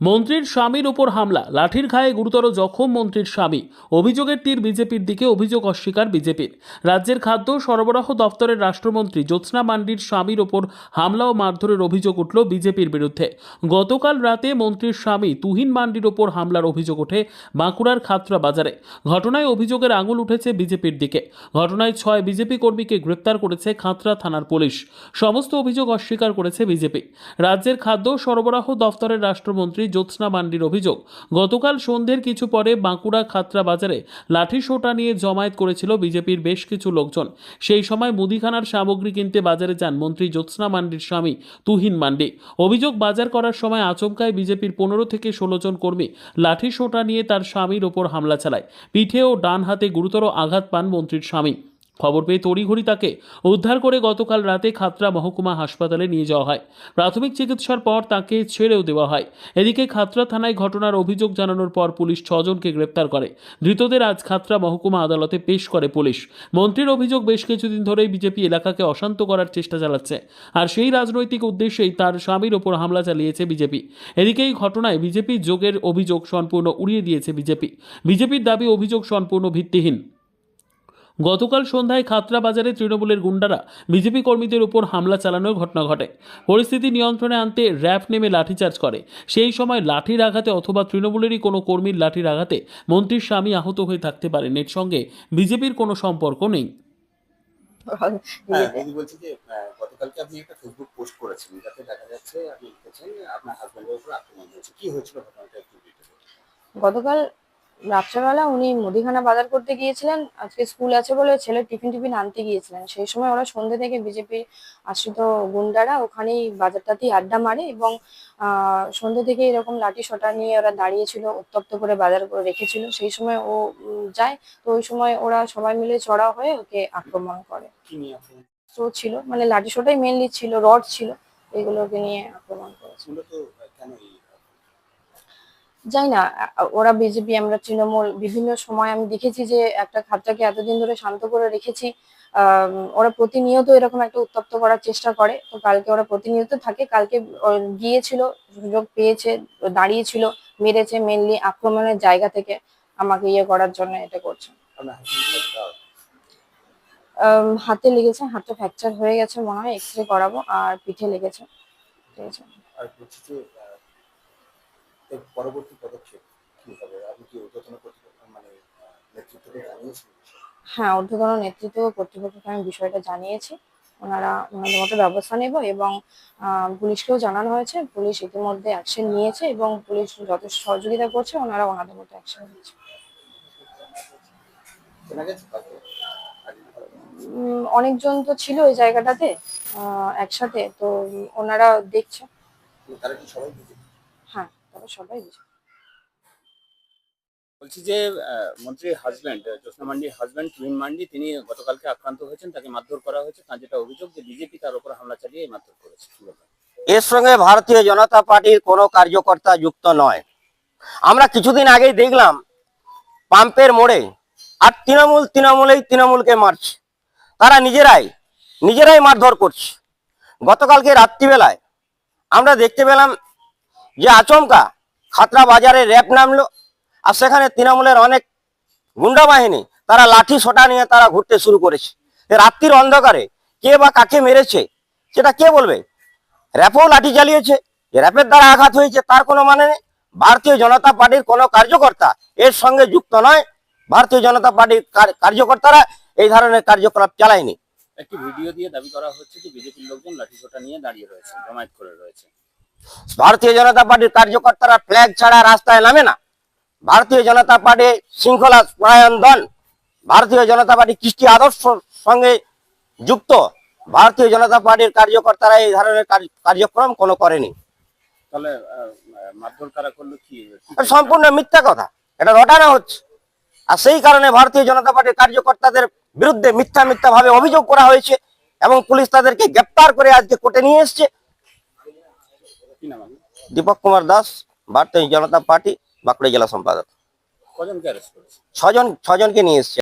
মন্ত্রীর স্বামীর ওপর হামলা, লাঠির ঘায়ে গুরুতর জখম মন্ত্রীর স্বামী। অভিযোগের তীর বিজেপির দিকে, অভিযোগ অস্বীকার বিজেপির। রাজ্যের খাদ্য সরবরাহ দপ্তরের রাষ্ট্রমন্ত্রী জ্যোৎস্না মান্ডির স্বামীর ওপর হামলা ও মারধরের অভিযোগ উঠল বিজেপির বিরুদ্ধে। গতকাল রাতে মন্ত্রীর স্বামী তুহিন মান্ডির ওপর হামলার অভিযোগ ওঠে বাঁকুড়ার খাতরা বাজারে। ঘটনায় অভিযোগের আঙুল উঠেছে বিজেপির দিকে। ঘটনায় ছয় বিজেপি কর্মীকে গ্রেপ্তার করেছে খাতড়া থানার পুলিশ। সমস্ত অভিযোগ অস্বীকার করেছে বিজেপি। রাজ্যের খাদ্য সরবরাহ দফতরের রাষ্ট্রমন্ত্রী জ্যোৎস্না মান্ডির অভিযোগ। গতকাল সন্ধ্যের কিছু পরে বাঁকুড়া খাতড়া বাজারে লাঠি সোটা নিয়ে জমায়েত করেছিল বিজেপির বেশ কিছু লোকজন। সেই সময় মুদিখানার সামগ্রী কিনতে বাজারে যান মন্ত্রী জ্যোৎস্না মান্ডির স্বামী তুহিন মান্ডি অভিযোগ বাজার করার সময় আচমকায় বিজেপির পনেরো থেকে ষোলো জন কর্মী লাঠি সোটা নিয়ে তার স্বামীর ওপর হামলা চালায়। পিঠে ও ডান হাতে গুরুতর আঘাত পান মন্ত্রীর স্বামী। খবর পেয়ে তড়িঘড়ি তাকে উদ্ধার করে গতকাল রাতে খাতরা মহকুমা হাসপাতালে নিয়ে যাওয়া হয়। প্রাথমিক চিকিৎসার পর তাকে ছেড়েও দেওয়া হয়। এদিকে খাতড়া থানায় ঘটনার অভিযোগ জানানোর পর পুলিশ ছজনকে গ্রেপ্তার করে। ধৃতদের আজ খাতরা মহকুমা আদালতে পেশ করে পুলিশ। মন্ত্রীর অভিযোগ বেশ কিছুদিন ধরেই বিজেপি এলাকাকে অশান্ত করার চেষ্টা চালাচ্ছে। আর সেই রাজনৈতিক উদ্দেশ্যেই তার স্বামীর ওপর হামলা চালিয়েছে বিজেপি। এদিকে এই ঘটনায় বিজেপি যোগের অভিযোগ সম্পূর্ণ উড়িয়ে দিয়েছে বিজেপি। বিজেপির দাবি অভিযোগ সম্পূর্ণ ভিত্তিহীন। গতকাল সন্ধ্যায় খাতরা বাজারে তৃণমূলের গুন্ডারা বিজেপি কর্মীদের উপর হামলা চালানোর ঘটনা ঘটে। পরিস্থিতি নিয়ন্ত্রণে আনতে র্যাফ নেমে লাঠিচার্জ করে। সেই সময় লাঠির আঘাতে অথবা তৃণমূলেরই কোনো কর্মীর লাঠির আঘাতে মন্ত্রীর স্বামী আহত হয়ে থাকতে পারেন। এর সঙ্গে বিজেপির কোনো সম্পর্ক নেই। হ্যাঁ বলছি যে গতকালকে আপনি একটা ফেসবুক পোস্ট করেছেন যাতে দেখা যাচ্ছে আপনি লিখেছেন আপনার হাজবেন্ডের উপর আক্রমণ হয়েছে। কি হয়েছিল ঘটনাটা একটু detail এ? বলুন। গতকাল রাত্রেবেলা উনি মুদিখানা বাজার করতে গিয়েছিলেন আজকে স্কুল আছে বলে ছেলে টিফিন টিফিন আনতে গিয়েছিলেন। সেই সময় ওরা সন্ধ্যে থেকে বিজেপি আশ্রিত গুন্ডারা ওখানেই বাজারটাতেই আড্ডা মারে এবং সন্ধ্যে থেকে এরকম লাঠি সোটা নিয়ে ওরা দাঁড়িয়েছিল উত্তপ্ত করে বাজার করে রেখেছিল। সেই সময় ও যায় তো ওই সময় ওরা সবাই মিলে চড়া হয়ে ওকে আক্রমণ করে। ছিল মানে লাঠি সোটাই মেনলি ছিল রড ছিল এগুলোকে নিয়ে আক্রমণ করেছে মূলত আহ, কেন এই যাই না ওরা বিজেপি আমরা তৃণমূল বিভিন্ন সময় আমি দেখেছি যে একটা খাতটাকে এতদিন ধরে শান্ত করে রেখেছি। ওরা প্রতিনিয়ত এরকম একটা উত্তপ্ত করার চেষ্টা করে। তো কালকে ওরা প্রতিনিয়ত থাকে। কালকে গিয়েছিল সুযোগ পেয়েছে দাঁড়িয়েছিল মেরেছে মেনলি আক্রমণের জায়গা থেকে আমাকে ইয়ে করার জন্য এটা করছে। হাতে লেগেছে হাতটা ফ্র্যাকচার হয়ে গেছে মনে হয় এক্স রে করাবো আর পিঠে লেগেছে। ঠিক আছে এর পরবর্তী পদক্ষেপ কি হবে? আপনি কি ঊর্ধ্বতন কর্তৃপক্ষ মানে নেতৃত্বকে জানিয়েছেন? হ্যাঁ ঊর্ধ্বতন নেতৃত্ব কর্তৃপক্ষকে আমি বিষয়টা জানিয়েছি। ওনারা ওনাদের মতো ব্যবস্থা নেব এবং পুলিশকেও জানানো হয়েছে। পুলিশ ইতিমধ্যে অ্যাকশন নিয়েছে এবং পুলিশ যথেষ্ট সহযোগিতা করছে ওনারা ওনাদের মতো অ্যাকশন? উম, অনেকজন তো ছিল ওই জায়গাটাতে একসাথে তো ওনারা দেখছে। তারা কি সবাই তারা সবাই বুঝে বলছি যে আহ, মন্ত্রীর হাজবেন্ড জ্যোৎস্না মান্ডির হাজবেন্ড তুহিন মান্ডি তিনি গতকালকে আক্রান্ত হয়েছেন তাকে মারধর করা হয়েছে। তার যেটা অভিযোগ যে বিজেপি তার উপর হামলা চালিয়ে এই মারধর করেছে। এর সঙ্গে ভারতীয় জনতা পার্টির কোনো কার্যকর্তা যুক্ত নয়। আমরা কিছুদিন আগেই দেখলাম পাম্পের মোড়ে আর তৃণমূল তৃণমূলেই তৃণমূলকে মারছে। তারা নিজেরাই নিজেরাই মারধর করছে। গতকালকে রাত্রিবেলায় আমরা দেখতে পেলাম যে আচমকা খাতরা বাজারে র্যাপ নামলো, আর সেখানে তৃণমূলের অনেক গুন্ডা বাহিনী, তারা লাঠি সোটা নিয়ে তারা ঘুরতে শুরু করেছে। রাত্রির অন্ধকারে কে বা কাকে মেরেছে, সেটা কে বলবে? র্যাপও লাঠি চালিয়েছে র্যাপের দ্বারা আঘাত হয়েছে তার কোনো মানে নেই। ভারতীয় জনতা পার্টির কোনো কার্যকর্তা এর সঙ্গে যুক্ত নয়। ভারতীয় জনতা পার্টির কার্যকর্তারা এই ধরনের কার্যকলাপ চালায়নি। একটি ভিডিও দিয়ে দাবি করা হচ্ছে যে বিজেপির লোকজন লাঠিসোঁটা নিয়ে দাঁড়িয়ে রয়েছে, জমায়েত করে রয়েছে। ভারতীয় জনতা পার্টির কার্যকর্তারা ফ্ল্যাগ ছাড়া রাস্তায় নামে না। ভারতীয় জনতা পার্টি শৃঙ্খলা পরায়ণ দল। ভারতীয় জনতা পার্টি কৃষ্টি আদর্শ সঙ্গে যুক্ত। ভারতীয় জনতা পার্টির কার্যকর্তারা এই ধরনের কার্যক্রম কোনো করেনি। সম্পূর্ণ মিথ্যা কথা। এটা রটানো হচ্ছে। আর সেই কারণে ভারতীয় জনতা পার্টির কার্যকর্তাদের বিরুদ্ধে মিথ্যা মিথ্যা ভাবে অভিযোগ করা হয়েছে এবং পুলিশ তাদেরকে গ্রেপ্তার করে আজকে কোর্টে নিয়ে এসছে? দীপক কুমার দাস ভারতীয় জনতা পার্টি বাঁকুড়া জেলা সম্পাদক। ছজন ছজনকে নিয়ে এসছে।